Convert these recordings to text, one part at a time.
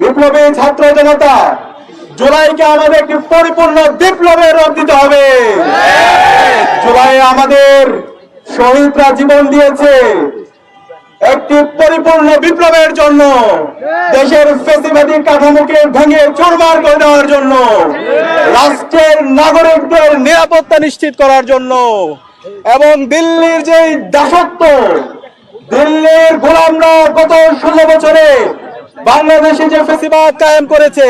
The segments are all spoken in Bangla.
বিপ্লবী ছাত্র জনতা, জুলাইকে আমাদের একটি পরিপূর্ণ বিপ্লবের রূপ দিতে হবে। জুলাই আমাদের শহীদরা জীবন দিয়েছে। একটি পরিপূর্ণ বিপ্লবের জন্য, দেশের ফেসিবাদী কাঠামোকে ভেঙে চুরমার করে দেওয়ার জন্য, রাষ্ট্রের নাগরিকদের নিরাপত্তা নিশ্চিত করার জন্য, এবং দিল্লির যে দাসত্ব দিল্লির গোলামরা গত ষোলো বছরে বাংলাদেশে যে ফেসিবাদ কায়েম করেছে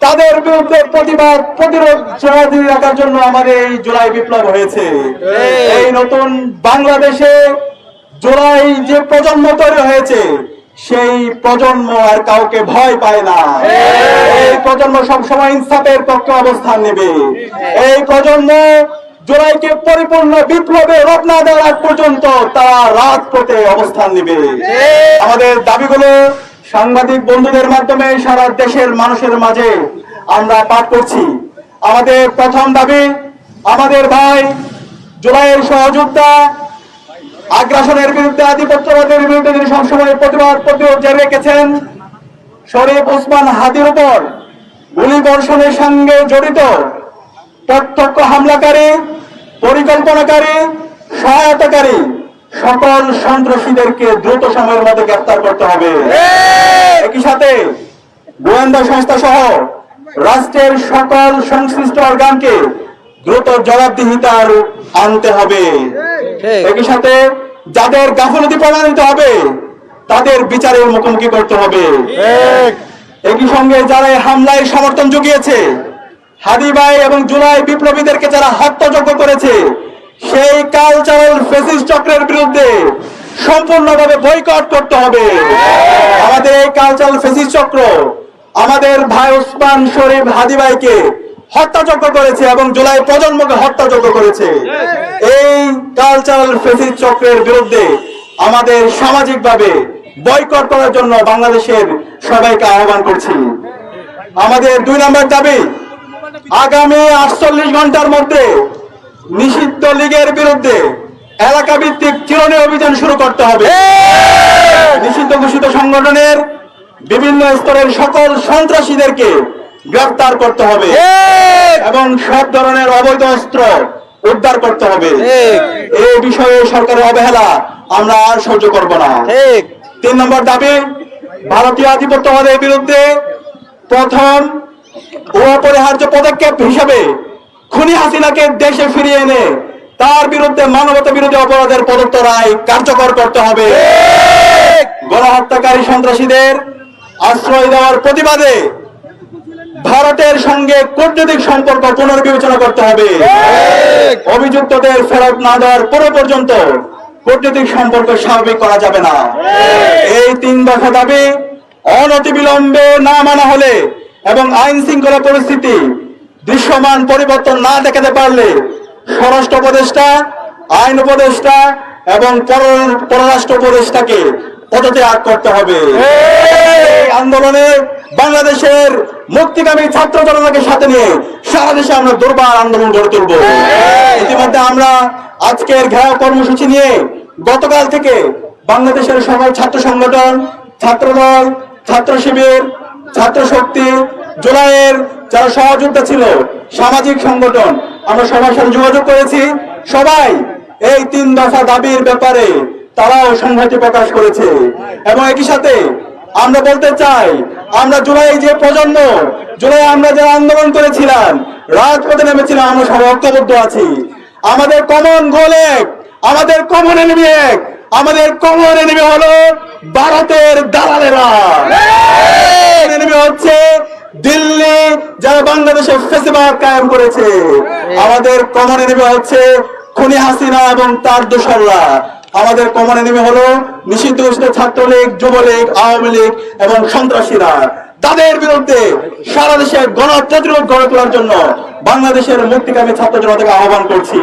তাদের বিরুদ্ধে প্রতিবাদ প্রতিরোধ জারি রাখার জন্য আমাদের এই জুলাই বিপ্লব হয়েছে। এই। নতুন বাংলাদেশে জুলাই যে প্রজন্ম তৈরি হয়েছে সেই প্রজন্ম আর কাউকে ভয় পায় না। এই প্রজন্ম সবসময় ইনসাফের পক্ষে অবস্থান নেবে। এই প্রজন্ম জুলাইকে পরিপূর্ণ বিপ্লবে রূপ না দেওয়ার পর্যন্ত তারা রাজপথে অবস্থান নেবে। আমাদের দাবিগুলো সাংবাদিক বন্ধুদের মাধ্যমে সারা দেশের মানুষের মাঝে আমরা পাঠ করছি। আমাদের প্রথম দাবি, আমাদের ভাই জুলাইয়ের সহযোদ্ধা আগ্রাসনের বিরুদ্ধে আধিপত্যবাদের বিরুদ্ধে তিনি সবসময় প্রতিবাদ প্রতিরোধ জারি রেখেছেন। শরীফ ওসমান হাদির উপর গুলি বর্ষণের সঙ্গে জড়িত প্রত্যক্ষ হামলাকারী পরিকল্পনাকারী সহায়তাকারী সকল সন্ত্রাসীদেরকে দ্রুত সময়ের মধ্যে গ্রেফতার করতে হবে। একই সাথে গোয়েন্দা সংস্থা সহ রাষ্ট্রের সকল সংশ্লিষ্ট অর্গানকে দ্রুত জবাবদিহিতার আনতে হবে। একই সাথে যাদের গাফলতি প্রমাণিত হবে তাদের বিচারের মুখোমুখি করতে হবে। একই সঙ্গে যারা হামলায় সমর্থন জুগিয়েছে হাদি ভাই এবং জুলাই বিপ্লবীদেরকে যারা হত্যাযজ্ঞ করেছে, সেই কালচারাল ফেসিস চক্রের বিরুদ্ধে সম্পূর্ণভাবে বয়কট করতে হবে। আমাদের এই কালচারাল ফেসিস চক্র আমাদের ভাই ওসমান শরীফ হাদি ভাইকে হত্যাযজ্ঞ করেছে এবং জুলাই প্রজন্মকে হত্যাযজ্ঞ করেছে। এই কালচারাল ফেসিস চক্রের বিরুদ্ধে আমাদের সামাজিকভাবে বয়কট করার জন্য বাংলাদেশের সবাইকে আহ্বান করছি। আমাদের দুই নম্বর দাবি আগামী আটচল্লিশ ঘণ্টার মধ্যে নিষিদ্ধ লীগের বিরুদ্ধে এলাকা ভিত্তিক চিরনি অভিযান শুরু করতে হবে। নিষিদ্ধ ঘোষিত সংগঠনের বিভিন্ন স্তরের সকল সন্ত্রাসীদেরকে গ্রেফতার করতে হবে এবং সব ধরনের অবৈধ অস্ত্র উদ্ধার করতে হবে। এই বিষয়ে সরকারের অবহেলা আমরা আর সহ্য করব না। তিন নম্বর দাবি ভারতীয় আধিপত্যবাদের বিরুদ্ধে প্রথম অপরিহার্য পদক্ষেপ হিসেবে খুনি হাসিনাকে দেশে ফিরিয়ে এনে তার বিরুদ্ধে মানবতা বিরোধী অপরাধের প্রদত্ত রায় কার্যকর করতে হবে। গণহত্যাকারী সন্ত্রাসীদের আশ্রয় দেওয়ার প্রতিবাদে ভারতের সঙ্গে কূটনৈতিক সম্পর্ক পুনর্বিবেচনা করতে হবে। অভিযুক্তদের ফেরত না দেওয়ার পুরো পর্যন্ত কূটনৈতিক সম্পর্ক স্বাভাবিক করা যাবে না। এই তিন দফা দাবি অনতিবিলম্বে না মানা হলে এবং আইন শৃঙ্খলা পরিস্থিতি দৃশ্যমান পরিবর্তন না দেখাতে পারলে স্বরাষ্ট্র উপদেষ্টা, আইন উপদেষ্টা এবং পর- পররাষ্ট্র উপদেষ্টাকে পদত্যাগ করতে হবে। আন্দোলনে বাংলাদেশের মুক্তিকামী ছাত্র জনতাকে সাথে নিয়ে সারা দেশে আমরা দুর্বার আন্দোলন গড়ে তুলব। ইতিমধ্যে আমরা আজকের ঘেরাও কর্মসূচি নিয়ে গতকাল থেকে বাংলাদেশের সকল ছাত্র সংগঠন, ছাত্রদল, ছাত্র শিবির ছাত্র শক্তি জুলাইয়ের যারা সহযোগিতা ছিল, সামাজিক সংগঠন, আমরা সবার সাথে যোগাযোগ করেছি। সবাই এই তিন দফা দাবির ব্যাপারে তারাও সংহতি প্রকাশ করেছে। এবং একই সাথে আমরা বলতে চাই, আমরা জুলাই যে প্রজন্ম, জুলাই আমরা যারা আন্দোলন করেছিলাম, রাজপথে নেমেছিলাম, আমরা সবাই ঐক্যবদ্ধ আছি। আমাদের কমন গোল এক, আমাদের কমন এনিমি এক, আমাদের কমন এনিমি হলো ভারতের দালালেরা। এনিমি হচ্ছে দিল্লি যারা বাংলাদেশে ফেসিবাদ কায়েম করেছে। আমাদের কমন এনিমি হচ্ছে খুনি হাসিনা এবং তার দোসররা আমাদের কমন এনিমি হলো নিষিদ্ধ ঘোষিত ছাত্রলীগ, যুবলীগ, আওয়ামী লীগ এবং সন্ত্রাসীরা। তাদের বিরুদ্ধে সারা দেশে গণ প্রতিরোধ গড়ে তোলার জন্য বাংলাদেশের মুক্তিকামী ছাত্র জনতাকে আহ্বান করছি।